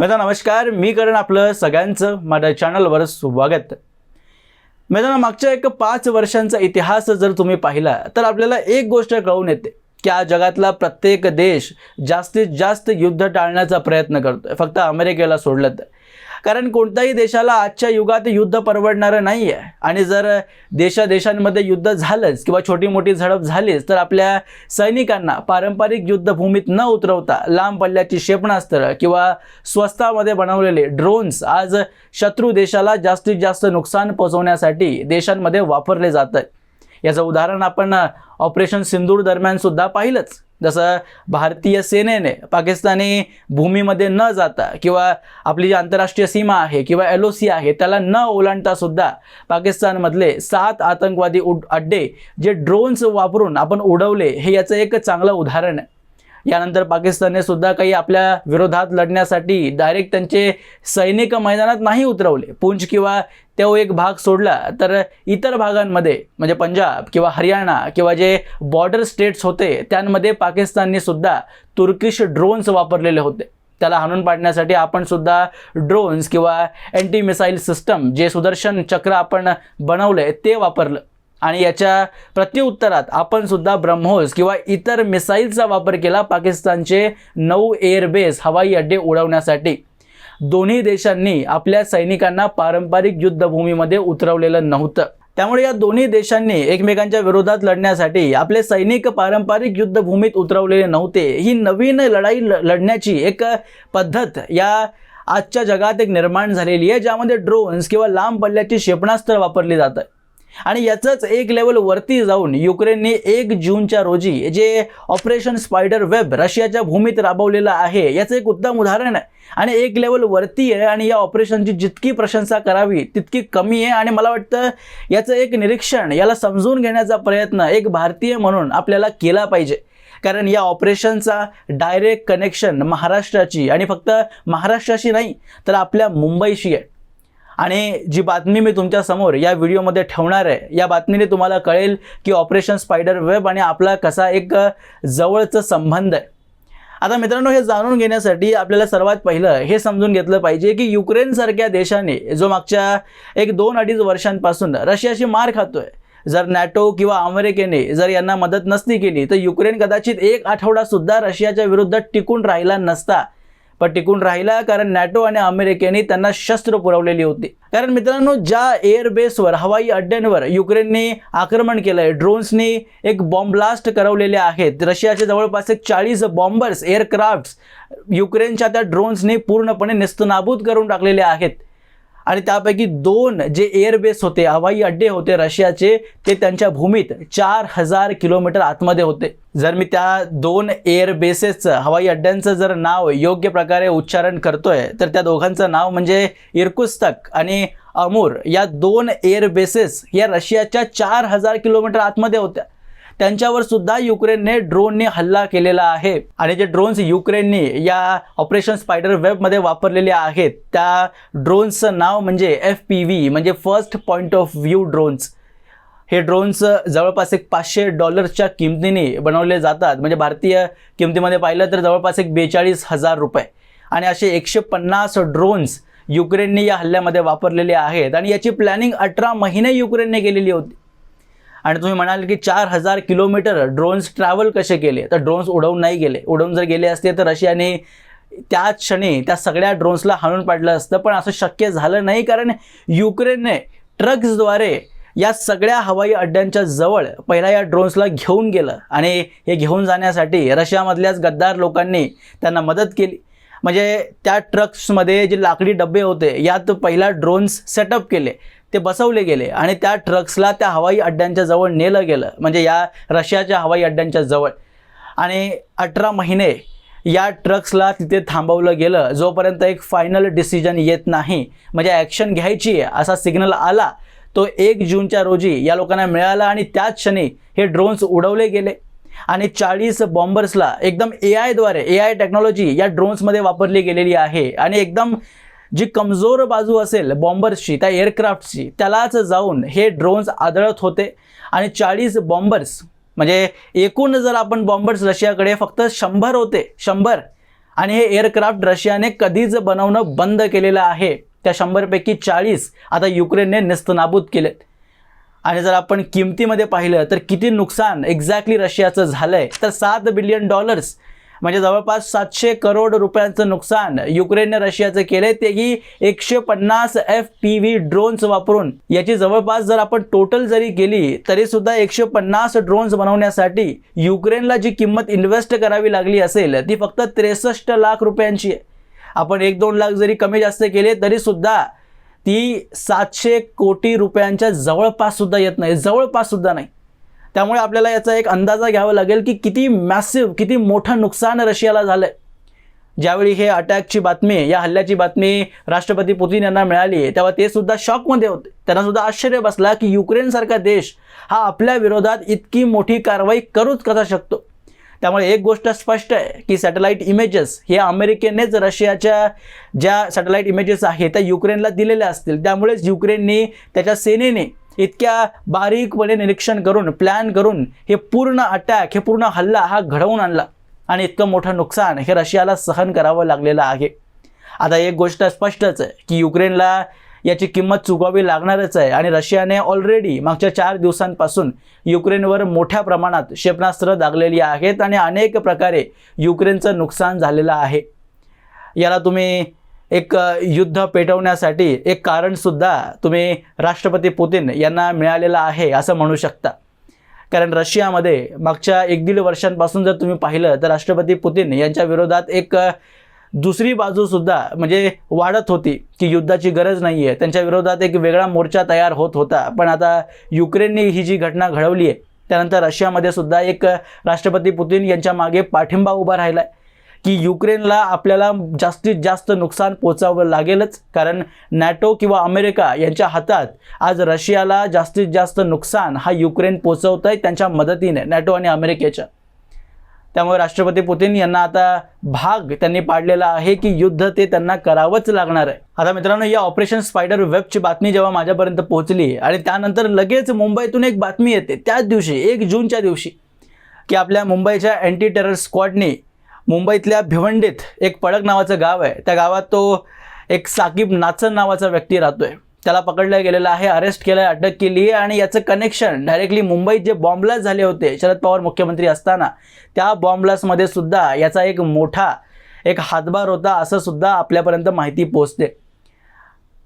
मित्रांनो नमस्कार. मी करण आपलं सगळ्यांचं माझ्या चॅनलवर स्वागत. मित्रांनो मागच्या एक पाच वर्षांचा इतिहास जर तुम्ही पाहिला तर आपल्याला एक गोष्ट कळून येते की आज जगातला प्रत्येक देश जास्तीत जास्त युद्ध टाळण्याचा प्रयत्न करतोय. फक्त अमेरिकेला सोडलं तर. कारण कोणत्याही देशाला आजच्या युगात युद्ध परवडणारं नाही आहे आणि जर देशादेशांमध्ये युद्ध झालंच किंवा छोटी मोठी झडप झालीच तर आपल्या सैनिकांना पारंपरिक युद्धभूमीत न उतरवता लांब पल्ल्याची क्षेपणास्त्र किंवा स्वस्तामध्ये बनवलेले ड्रोन्स आज शत्रू देशाला जास्तीत जास्त नुकसान पोहोचवण्यासाठी देशांमध्ये वापरले जात आहेत याचं उदाहरण आपण ऑपरेशन सिंदूर दरम्यान सुद्धा पाहिलंच. जसं भारतीय सेनेने पाकिस्तानी भूमीमध्ये न जाता किंवा आपली जी आंतरराष्ट्रीय सीमा आहे किंवा एल ओ सी आहे त्याला न ओलांडता सुद्धा पाकिस्तानमधले सात आतंकवादी उड अड्डे जे ड्रोन्स वापरून आपण उडवले हे याचं एक चांगलं उदाहरण आहे. यानंतर पाकिस्तानने सुद्धा काही आपल्या विरोधात लढण्यासाठी डायरेक्ट त्यांचे सैनिक मैदानात नाही उतरवले. पुंछ किंवा तो एक भाग सोडला तर इतर भागांमध्ये म्हणजे पंजाब किंवा हरियाणा किंवा जे बॉर्डर स्टेट्स होते त्यांमध्ये पाकिस्तानने सुद्धा तुर्किश ड्रोन्स वापरलेले होते. त्याला हाणून पाडण्यासाठी आपण सुद्धा ड्रोन्स किंवा अँटी मिसाईल सिस्टम जे सुदर्शन चक्र आपण बनवलंय ते वापरलं. आणि याच्या प्रत्युत्तरात आपण सुद्धा ब्रह्मोस किंवा इतर मिसाईलचा वापर केला पाकिस्तानचे नऊ एअरबेस हवाई अड्डे उडवण्यासाठी. दोन्ही देशांनी आपल्या सैनिकांना पारंपरिक युद्धभूमीमध्ये उतरवलेलं नव्हतं. त्यामुळे या दोन्ही देशांनी एकमेकांच्या विरोधात लढण्यासाठी आपले सैनिक पारंपरिक युद्धभूमीत उतरवलेले नव्हते. ही नवीन लढाई ल- लढण्याची एक पद्धत या आजच्या जगात एक निर्माण झालेली आहे ज्यामध्ये ड्रोन्स किंवा लांब पल्ल्याची क्षेपणास्त्र वापरली जातं. आणि याचंच एक लेवल वरती जाऊन युक्रेनने एक जूनच्या रोजी जे ऑपरेशन स्पायडर वेब रशियाच्या भूमीत राबवलेलं आहे याचं एक उत्तम उदाहरण आहे. आणि एक लेवल वरती आहे आणि या ऑपरेशनची जितकी प्रशंसा करावी तितकी कमी आहे. आणि मला वाटतं याचं एक निरीक्षण याला समजून घेण्याचा प्रयत्न एक भारतीय म्हणून आपल्याला केला पाहिजे. कारण या ऑपरेशनचा डायरेक्ट कनेक्शन महाराष्ट्राची आणि फक्त महाराष्ट्राशी नाही तर आपल्या मुंबईशी आहे. आणि जी बातमी मी तुमच्यासमोर या व्हिडिओमध्ये ठेवणार आहे या बातमीने तुम्हाला कळेल की ऑपरेशन स्पायडर वेब आणि आपला कसा एक जवळचा संबंध आहे. आता मित्रांनो हे जाणून घेण्यासाठी आपल्याला सर्वात पहिलं हे समजून घेतलं पाहिजे की युक्रेनसारख्या देशाने जो मागच्या एक दोन अडीच वर्षांपासून रशियाशी मार खातोय जर नॅटो किंवा अमेरिकेने जर यांना मदत नसती केली तर युक्रेन कदाचित एक आठवडासुद्धा रशियाच्या विरुद्ध टिकून राहिला नसता. पण टिकून राहिला कारण नॅटो आणि अमेरिकेने त्यांना शस्त्र पुरवलेली होती. कारण मित्रांनो ज्या एअरबेसवर हवाई अड्ड्यांवर युक्रेनने आक्रमण केलं आहे ड्रोन्सनी एक बॉम्ब ब्लास्ट करवलेले आहेत. रशियाचे जवळपास एक चाळीस बॉम्बर्स एअरक्राफ्ट युक्रेनच्या त्या ड्रोन्सने पूर्णपणे नेस्तनाबूत करून टाकलेले आहेत. आणि त्यापैकी दोन जे एअरबेस होते हवाई अड्डे होते रशियाचे ते त्यांच्या भूमीत चार हजार किलोमीटर आतमध्ये होते. जर मी त्या दोन एअरबेसेसचं हवाई अड्ड्यांचं जर नाव योग्य प्रकारे उच्चारण करतोय तर त्या दोघांचं नाव म्हणजे इरकुस्तक आणि अमूर. या दोन एअरबेसेस या रशियाच्या चार हजार किलोमीटर आतमध्ये होत्या. त्यांच्यावर सुद्धा युक्रेनने ड्रोनने हल्ला केलेला आहे. आणि जे ड्रोन्स युक्रेनने या ऑपरेशन स्पायडर वेबमध्ये वापरलेले आहेत त्या ड्रोन्सचं नाव म्हणजे एफ पी व्ही म्हणजे first point of view drones हे ड्रोन्स जवळपास एक पाचशे डॉलर्सच्या किमतीने बनवले जातात. म्हणजे भारतीय किमतीमध्ये पाहिलं तर जवळपास एक बेचाळीस हजार रुपये. आणि असे एकशे पन्नास ड्रोन्स युक्रेनने या हल्ल्यामध्ये वापरलेले आहेत. आणि याची प्लॅनिंग अठरा महिने युक्रेनने केलेली होती. आणि तुम्ही म्हणाल की चार हजार किलोमीटर ड्रोन्स ट्रॅव्हल कसे केले? तर ड्रोन्स उडवून नाही गेले. उडवून जर गेले असते तर रशियाने त्याच क्षणी त्या सगळ्या ड्रोन्सला हाणून पाडलं असतं. पण असं शक्य झालं नाही कारण युक्रेनने ट्रक्सद्वारे या सगळ्या हवाई अड्ड्यांच्या जवळ पहिला या ड्रोन्सला घेऊन गेलं. आणि हे घेऊन जाण्यासाठी रशियामधल्याच गद्दार लोकांनी त्यांना मदत केली. म्हणजे त्या ट्रक्समध्ये जे लाकडी डबे होते यात पहिला ड्रोन्स सेटअप केले. ते बसवले गेले आणि त्या ट्रक्सला त्या हवाई अड्ड्यांच्या जवळ नेलं गेलं. म्हणजे या रशियाच्या हवाई अड्ड्यांच्या जवळ. आणि अठरा महिने या ट्रक्सला तिथे थांबवलं गेलं. जोपर्यंत एक फायनल डिसिजन येत नाही म्हणजे ॲक्शन घ्यायची आहे असा सिग्नल आला तो एक जूनच्या रोजी या लोकांना मिळाला आणि त्याच क्षणी हे ड्रोन्स उडवले गेले. आणि चाळीस बॉम्बर्सला एकदम ए आयद्वारे ए आय टेक्नॉलॉजी या ड्रोन्समध्ये वापरली गेलेली आहे. आणि एकदम जी कमजोर बाजू असेल बॉम्बर्सची त्या एअरक्राफ्टची त्यालाच जाऊन हे ड्रोन्स आदळत होते. आणि चाळीस बॉम्बर्स म्हणजे एकूण जर आपण बॉम्बर्स रशियाकडे फक्त शंभर होते शंभर आणि हे एअरक्राफ्ट रशियाने कधीच बनवणं बंद केलेलं आहे त्या शंभरपैकी चाळीस आता युक्रेनने नेस्तनाबूत केलेत. आणि जर आपण किमतीमध्ये पाहिलं तर किती नुकसान एक्झॅक्टली रशियाचं झालं आहे तर सात बिलियन डॉलर्स म्हणजे जवळपास सातशे करोड रुपयांचं नुकसान युक्रेनने रशियाचं केलंय तेही एकशे पन्नास एफ पी व्ही ड्रोन्स वापरून. याची जवळपास जर आपण टोटल जरी केली तरी सुद्धा एकशे पन्नास ड्रोन्स बनवण्यासाठी युक्रेनला जी किंमत इन्व्हेस्ट करावी लागली असेल ती फक्त त्रेसष्ट लाख रुपयांची आहे. आपण एक दोन लाख जरी कमी जास्त केले तरी सुद्धा ती सातशे कोटी रुपयांच्या जवळपास सुद्धा येत नाही जवळपास सुद्धा नाही. त्यामुळे आपल्याला याचा एक अंदाजा घ्यावा लागेल की किती मॅसिव्ह किती मोठं नुकसान रशियाला झालं आहे ज्यावेळी हे अटॅकची बातमी या हल्ल्याची बातमी राष्ट्रपती पुतीन यांना मिळाली तेव्हा ते सुद्धा शॉकमध्ये होते. त्यांना सुद्धा आश्चर्य बसला की युक्रेनसारखा देश हा आपल्या विरोधात इतकी मोठी कारवाई करूच कसा शकतो? त्यामुळे एक गोष्ट स्पष्ट आहे की सॅटेलाईट इमेजेस हे अमेरिकेनेच रशियाच्या ज्या सॅटेलाईट इमेजेस आहेत त्या युक्रेनला दिलेल्या असतील. त्यामुळेच युक्रेनने त्याच्या सेनेने इतक्या बारीकपणे निरीक्षण करून प्लॅन करून हे पूर्ण अटॅक हे पूर्ण हल्ला हा घडवून आणला. आणि इतकं मोठं नुकसान हे रशियाला सहन करावं लागलेलं आहे. आता एक गोष्ट स्पष्टच आहे की युक्रेनला याची किंमत चुकवावी लागणारच आहे. आणि रशियाने ऑलरेडी मागच्या चार दिवसांपासून युक्रेनवर मोठ्या प्रमाणात क्षेपणास्त्र दागलेली आहेत आणि अनेक प्रकारे युक्रेनचं नुकसान झालेलं आहे. याला तुम्ही एक युद्ध पेटवण्यासाठी एक कारणसुद्धा तुम्ही राष्ट्रपती पुतीन यांना मिळालेलं आहे असं म्हणू शकता. कारण रशियामध्ये मागच्या एक दीड वर्षांपासून जर तुम्ही पाहिलं तर राष्ट्रपती पुतीन यांच्या विरोधात एक दुसरी बाजूसुद्धा म्हणजे वाढत होती की युद्धाची गरज नाही आहे त्यांच्या विरोधात एक वेगळा मोर्चा तयार होत होता. पण आता युक्रेनने ही जी घटना घडवली आहे त्यानंतर रशियामध्ये सुद्धा एक राष्ट्रपती पुतीन यांच्या मागे पाठिंबा उभा राहिला आहे की युक्रेनला आपल्याला जास्तीत जास्त नुकसान पोचावं लागेलच. कारण नॅटो किंवा अमेरिका यांच्या हातात आज रशियाला जास्तीत जास्त नुकसान हा युक्रेन पोचवत आहे त्यांच्या मदतीने नॅटो आणि अमेरिकेच्या. त्यामुळे राष्ट्रपती पुतीन यांना आता भाग त्यांनी पाडलेला आहे की युद्ध ते त्यांना करावंच लागणार आहे. आता मित्रांनो या ऑपरेशन स्पायडर वेबची बातमी जेव्हा माझ्यापर्यंत पोहोचली आणि त्यानंतर लगेच मुंबईतून एक बातमी येते त्याच दिवशी एक जूनच्या दिवशी की आपल्या मुंबईच्या अँटी टेरर स्क्वॉडने मुंबईतल्या भिवंडीत एक पडक नावाचं गाव आहे. त्या गावात तो एक साकीब नाचन नावाचा व्यक्ती राहतोय. त्याला पकडलं गेलेलं आहे अरेस्ट केलं आहे अटक केली आहे आणि याचं कनेक्शन डायरेक्टली मुंबईत जे बॉम्बलास्ट झाले होते शरद पवार मुख्यमंत्री असताना त्या बॉम्बलास्टमध्ये सुद्धा याचा एक मोठा एक हातभार होता असं सुद्धा आपल्यापर्यंत माहिती पोचते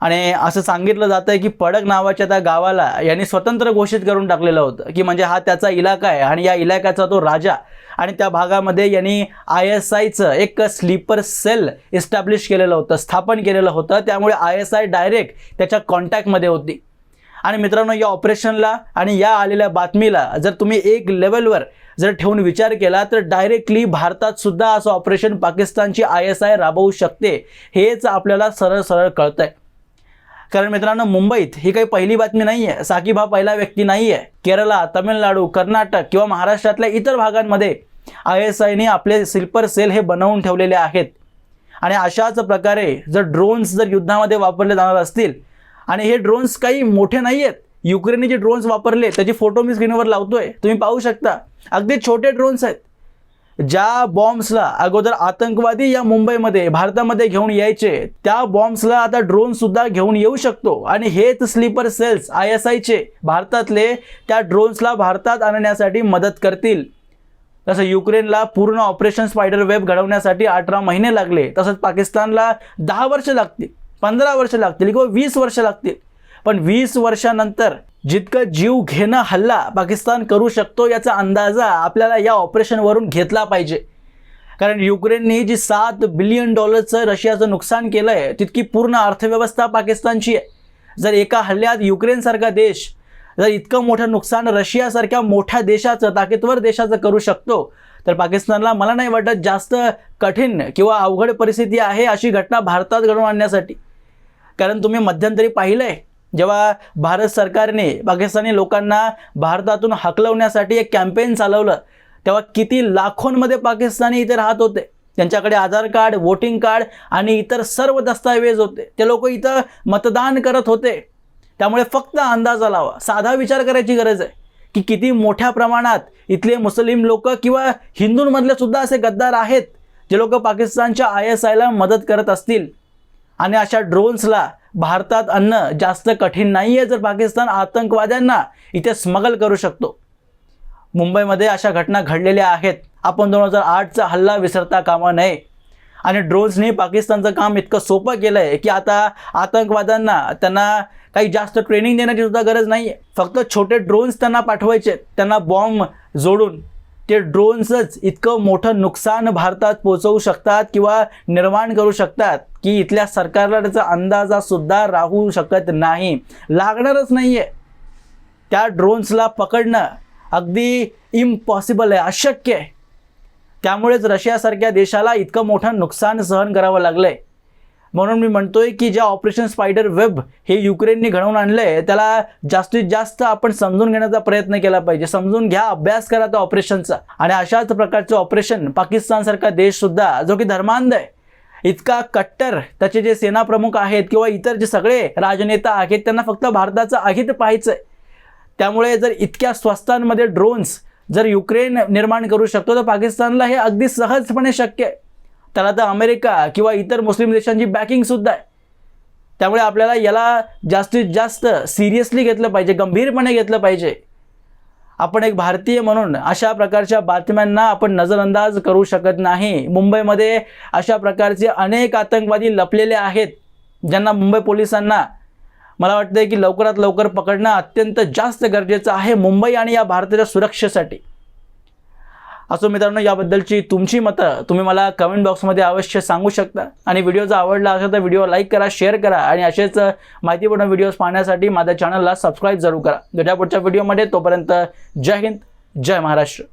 आणि असं सांगितलं जातं की पडक नावाच्या त्या गावाला यांनी स्वतंत्र घोषित करून टाकलेलं होतं की म्हणजे हा त्याचा इलाका आहे आणि या इलाक्याचा तो राजा. आणि त्या भागामध्ये यांनी आय एस आयचं एक स्लीपर सेल इस्टॅब्लिश केलेलं होतं स्थापन केलेलं होतं. त्यामुळे आय एस आय डायरेक्ट त्याच्या कॉन्टॅक्टमध्ये होती. आणि मित्रांनो या ऑपरेशनला आणि या आलेल्या बातमीला जर तुम्ही एक लेवलवर जर ठेवून विचार केला तर डायरेक्टली भारतात सुद्धा असं ऑपरेशन पाकिस्तानची आय एस आय राबवू शकते हेच आपल्याला सरळ सरळ कळतंय. कारण मित्रांनो मुंबईत ही काही पहिली बातमी नाही आहे साकीब हा पहिला व्यक्ती नाही आहे केरळा तमिळनाडू कर्नाटक किंवा महाराष्ट्रातल्या इतर भागांमध्ये आय एस आयने आपले स्लीपर सेल हे बनवून ठेवलेले आहेत. आणि अशाच प्रकारे जर ड्रोन्स जर युद्धामध्ये वापरले जाणार असतील आणि हे ड्रोन्स काही मोठे नाही आहेत युक्रेनने जे ड्रोन्स वापरले त्याची फोटो मी स्क्रीनवर लावतोय. तुम्ही पाहू शकता. अगदी छोटे ड्रोन्स आहेत. ज्या बॉम्ब्सला अगोदर आतंकवादी या मुंबईमध्ये भारतामध्ये घेऊन यायचे त्या बॉम्ब्सला आता ड्रोन सुद्धा घेऊन येऊ शकतो. आणि हेच स्लीपर सेल्स आय एस आयचे भारतातले त्या ड्रोन्सला भारतात आणण्यासाठी मदत करतील. तसं युक्रेनला पूर्ण ऑपरेशन स्पायडर वेब घडवण्यासाठी अठरा महिने लागले. तसंच पाकिस्तानला दहा वर्ष लागतील पंधरा वर्ष लागतील किंवा वीस वर्ष लागतील. पण वीस वर्षानंतर जितकं जीव घेणं हल्ला पाकिस्तान करू शकतो याचा अंदाजा आपल्याला या ऑपरेशनवरून घेतला पाहिजे. कारण युक्रेनने जी सात बिलियन डॉलरचं रशियाचं नुकसान केलं आहे तितकी पूर्ण अर्थव्यवस्था पाकिस्तानची आहे. जर एका हल्ल्यात युक्रेनसारखा देश जर इतकं मोठं नुकसान रशियासारख्या मोठ्या देशाचं ताकदवर देशाचं करू शकतो तर पाकिस्तानला मला नाही वाटत जास्त कठीण किंवा अवघड परिस्थिती आहे अशी घटना भारतात घडवून आणण्यासाठी. कारण तुम्ही मध्यंतरी पाहिलं आहे जेव्हा भारत सरकारने पाकिस्तानी लोकांना भारतातून हकलवण्यासाठी एक कॅम्पेन चालवलं तेव्हा किती लाखोंमध्ये पाकिस्तानी इथे राहत होते. त्यांच्याकडे आधार कार्ड वोटिंग कार्ड आणि इतर सर्व दस्तावेज होते. ते लोक इथं मतदान करत होते. त्यामुळे फक्त अंदाजा लावा. साधा विचार करायची गरज आहे की किती मोठ्या प्रमाणात इथले मुस्लिम लोक किंवा हिंदूंमधले सुद्धा असे गद्दार आहेत जे लोक पाकिस्तानच्या आय एस आयला मदत करत असतील. आणि अशा ड्रोन्सला भारतात अन्न जास्त कठीण नाही आहे जर पाकिस्तान आतंकवाद्यांना इथे स्मगल करू शकतो. मुंबईमध्ये अशा घटना घडलेल्या आहेत. आपण दोन हजार आठचा हल्ला विसरता कामा नये. आणि ड्रोन्सने पाकिस्तानचं काम इतकं सोपं केलं आहे की आता आतंकवाद्यांना त्यांना काही जास्त ट्रेनिंग देण्याची सुद्धा गरज नाही आहे फक्त छोटे ड्रोन्स त्यांना पाठवायचे. त्यांना बॉम्ब जोडून. ते ड्रोन्सच इतकं मोठं नुकसान भारतात पोचवू शकतात किंवा निर्माण करू शकतात की इथल्या सरकारला त्याचा अंदाजासुद्धा राहू शकत नाही. लागणारच नाही आहे त्या ड्रोन्सला पकडणं अगदी इम्पॉसिबल आहे अशक्य आहे. त्यामुळेच रशियासारख्या देशाला इतकं मोठं नुकसान सहन करावं लागलं आहे म्हणून मी म्हणतोय की ज्या ऑपरेशन स्पायडर वेब हे युक्रेनने घडवून आणलं आहे त्याला जास्तीत जास्त आपण समजून घेण्याचा प्रयत्न केला पाहिजे. समजून घ्या अभ्यास करा त्या ऑपरेशनचा. आणि अशाच प्रकारचं ऑपरेशन पाकिस्तानसारखा देशसुद्धा जो की धर्मांध आहे इतका कट्टर त्याचे जे सेनाप्रमुख आहेत किंवा इतर जे सगळे राजनेता आहेत त्यांना फक्त भारताचं आहित पाहायचं आहे त्यामुळे जर इतक्या स्वस्तांमध्ये ड्रोन्स जर युक्रेन निर्माण करू शकतो तर पाकिस्तानला हे अगदी सहजपणे शक्य आहे. त्याला तर अमेरिका किंवा इतर मुस्लिम देशांची बॅकिंगसुद्धा आहे. त्यामुळे आपल्याला याला जास्तीत जास्त सिरियसली घेतलं पाहिजे गंभीरपणे घेतलं पाहिजे. आपण एक भारतीय म्हणून अशा प्रकारच्या बातम्यांना आपण नजरअंदाज करू शकत नाही. मुंबईमध्ये अशा प्रकारचे अनेक आतंकवादी लपलेले आहेत ज्यांना मुंबई पोलिसांना मला वाटतं की लवकरात लवकर पकडणं अत्यंत जास्त गरजेचं आहे मुंबई आणि या भारताच्या सुरक्षेसाठी. असो मित्रांनो याबद्दलची तुमची मतं तुम्ही मला कमेंट बॉक्समध्ये अवश्य सांगू शकता. आणि व्हिडिओ जर आवडला असेल तर व्हिडिओ लाईक करा शेअर करा आणि असेच माहितीपूर्ण व्हिडिओज पाहण्यासाठी माझ्या चॅनलला सबस्क्राईब जरूर करा. भेटा पुढच्या व्हिडिओमध्ये तोपर्यंत जय हिंद जय महाराष्ट्र.